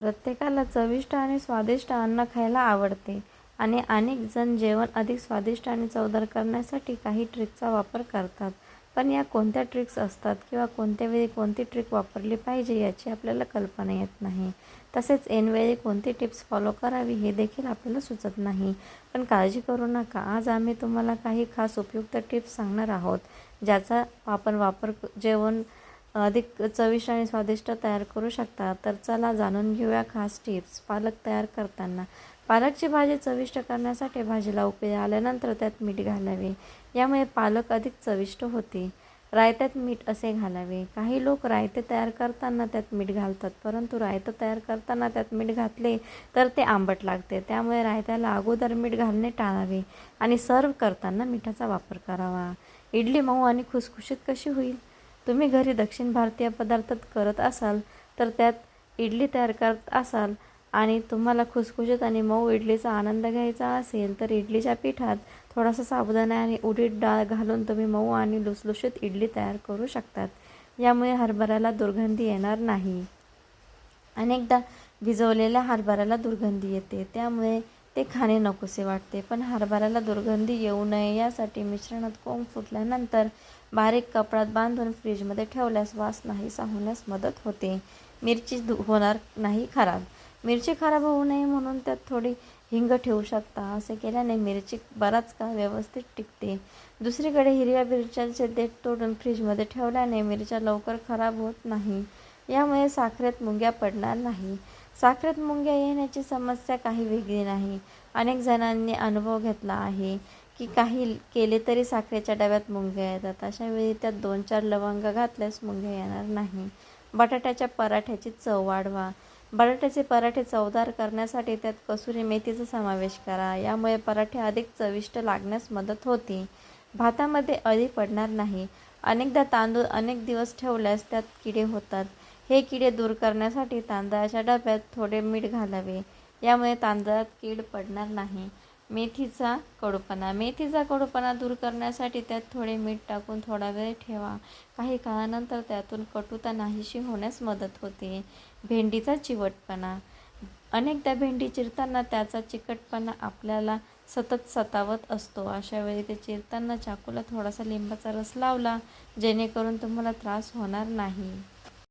प्रत्येकाला चविष्ट आणि स्वादिष्ट अन्न खायला आवडते आणि अनेक जण जेवण अधिक स्वादिष्ट आणि चवदार करण्यासाठी काही ट्रिकचा वापर करतात. पण या कोणत्या ट्रिक्स असतात किंवा कोणत्या वेळी कोणती ट्रिक वापरली पाहिजे याची आपल्याला कल्पना येत नाही. तसेच ऐनवेळी कोणती टिप्स फॉलो करावी हे देखील आपल्याला सुचत नाही. पण काळजी करू नका. आज आम्ही तुम्हाला काही खास उपयुक्त टिप्स सांगणार आहोत ज्याचा आपण वापर जेवण अधिक चविष्ट आणि स्वादिष्ट तयार करू शकता. तर चला जाणून घेऊया खास टिप्स. पालक तयार करताना पालकची भाजी चविष्ट करण्यासाठी भाजीला उकळी आल्यानंतर त्यात मीठ घालावे. यामुळे पालक अधिक चविष्ट होते. रायत्यात मीठ असे घालावे. काही लोक रायते तयार करताना त्यात मीठ घालतात परंतु रायतं तयार करताना त्यात मीठ घातले तर ते आंबट लागते. त्यामुळे रायत्याला अगोदर मीठ घालणे टाळावे आणि सर्व करताना मिठाचा वापर करावा. इडली मऊ आणि खुसखुशीत कशी होईल? तुम्ही घरी दक्षिण भारतीय पदार्थात करत असाल तर त्यात इडली तयार करत असाल आणि तुम्हाला खुसखुशीत आणि मऊ इडलीचा आनंद घ्यायचा असेल तर इडलीच्या पिठात थोडासा साबुदाणा आणि उडीद डाळ घालून तुम्ही मऊ आणि लुसलुशीत इडली तयार करू शकतात. यामुळे हरभऱ्याला दुर्गंधी येणार नाही. अनेकदा भिजवलेल्या हरभऱ्याला दुर्गंधी येते. त्यामुळे ते खाणे नकोसे वाटते पण हरभऱ्याला दुर्गंधी येऊ नये यासाठी मिश्रणात कोंब फुटल्यानंतर बारीक कपड्यात बांधून फ्रीजमध्ये ठेवल्यास वास नाही होण्यास मदत होते. मिरची होणार नाही खराब. मिरची खराब होऊ नये म्हणून त्यात थोडी हिंग ठेवू शकता असे केल्याने मिरची बराच काळ व्यवस्थित टिकते. दुसरीकडे हिरव्या मिरच्याचे देठ तोडून फ्रीजमध्ये ठेवल्याने मिरच्या लवकर खराब होत नाही. यामुळे साखरेत मुंग्या पडणार नाही. साखरेत मुंग्या येण्याची समस्या काही वेगळी नाही. अनेक जणांनी अनुभव घेतला आहे की काही केले तरी साखरेच्या डब्यात मुंग्या येतात. अशा वेळी त्यात दोन चार लवंग घातल्यास मुंग्या येणार नाही. बटाट्याच्या पराठ्याची चव वाढवा. बटाट्याचे पराठे चवदार करण्यासाठी त्यात कसुरी मेथीचा समावेश करा. यामुळे पराठे अधिक चविष्ट लागण्यास मदत होते. भातामध्ये अळी पडणार नाही. अनेकदा तांदूळ अनेक दिवस ठेवल्यास त्यात किडे होतात. हे किडे दूर करण्यासाठी तांदळाच्या डब्यात थोडे मीठ घालावे. यामुळे तांदळात कीड पडणार नाही. मेथीचा कडूपणा. मेथीचा कडूपणा दूर करण्यासाठी त्यात थोडे मीठ टाकून थोडा वेळ ठेवा. काही काळानंतर त्यातून कटुता नाहीशी होण्यास मदत होते. भेंडीचा चिवटपणा. अनेकदा भेंडी चिरताना त्याचा चिकटपणा आपल्याला सतत सतावत असतो. अशा वेळी ते चिरताना चाकूला थोडासा लिंबाचा रस लावला जेणेकरून तुम्हाला त्रास होणार नाही.